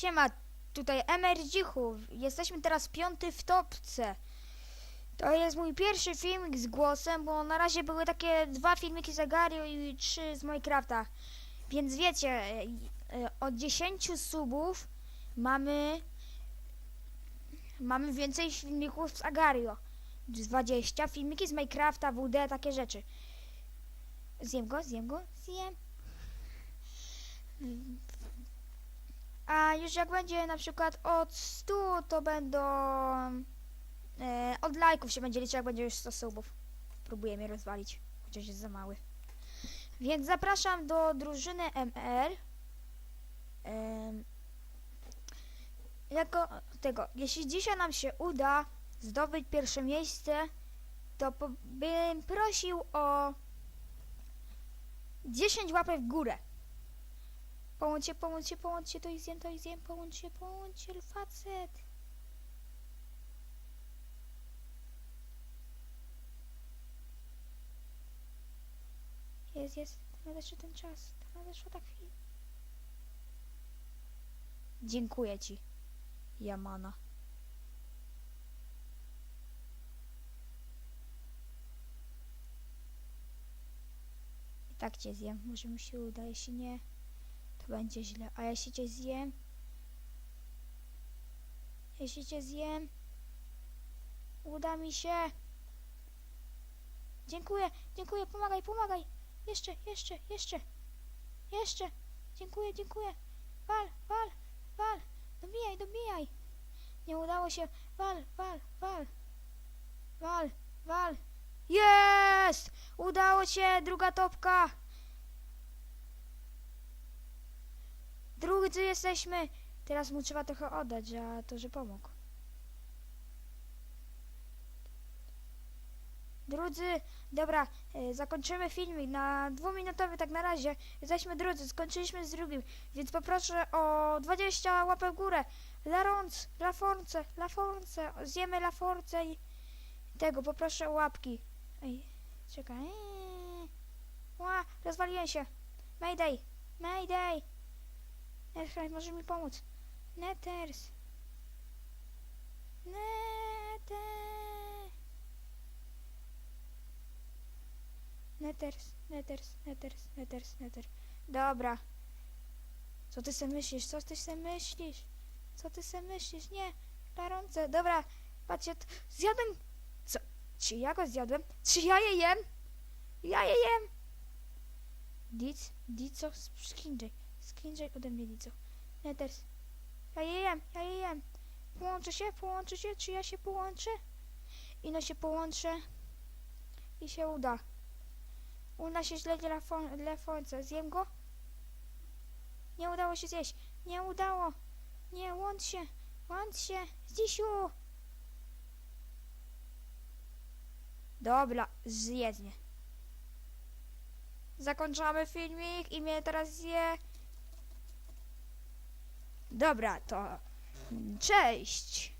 Siema, tutaj Emer Dzichów. Jesteśmy teraz piąty w topce. To jest mój pierwszy filmik z głosem, bo na razie były takie dwa filmiki z Agario i trzy z Minecrafta. Więc wiecie, e, e, od 10 subów mamy mamy więcej filmików z Agario. Z 20 filmiki z Minecrafta, WD, takie rzeczy. Zjem go, zjem go, zjem. A już jak będzie na przykład od 100, to będą... E, od lajków się będzie liczył, jak będzie już 100 subów. Próbuję mnie rozwalić, chociaż jest za mały. Więc zapraszam do drużyny MR. Em, jako tego, jeśli dzisiaj nam się uda zdobyć pierwsze miejsce, to bym prosił o 10 łapek w górę. Połączcie, połączcie, połączcie, to i zjem, to i zjem, połączcie, połączcie, facet. Jest, jest, nadeszł ten czas, nadeszła ta chwila. Dziękuję ci, Jamana. I tak cię zjem, może mi się uda, jeśli nie, będzie źle. A jeśli cię zjem, jeśli cię zjem, uda mi się. Dziękuję, dziękuję, pomagaj, pomagaj. Jeszcze, jeszcze, jeszcze, jeszcze. Dziękuję, dziękuję. Wal, wal, wal. Dobijaj, dobijaj. Nie udało się. Wal, wal, wal. Wal, wal. Jest! Udało się, druga topka. Drudzy jesteśmy. Teraz mu trzeba trochę oddać za to, że pomógł. Drudzy, dobra, e, zakończymy filmik na dwuminutowy tak na razie. Jesteśmy drudzy, skończyliśmy z drugim, więc poproszę o 20 łapek w górę. Larons, Laforce, Laforce, zjemy Laforce i tego, poproszę o łapki. Ej, czekaj. Ła, rozwaliłem się. Mayday, Mayday. Netherite może mi pomóc. Nethers. Nether. Nethers, Nethers, Nethers, Nethers, Nether. Dobra. Co ty sobie myślisz? Co ty sobie myślisz? Co ty sobie myślisz? Nie. Laronce. Dobra. Patrzcie, zjadłem. Co? Czy ja go zjadłem? Czy ja je jem? Ja je jem. Dic, dico, skinżej. Skinżej ode mnie dico. Nethers. Ja je jem, ja je jem. Połączę się, połączę się. Czy ja się połączę? Ino się połączę. I się uda. Uda się źle lefonce. Zjem go? Nie udało się zjeść. Nie udało. Nie, łącz się. Łącz się. Zdzisiu. Dobra, zjednie. Zakończamy filmik i mnie teraz zje. Dobra, to cześć.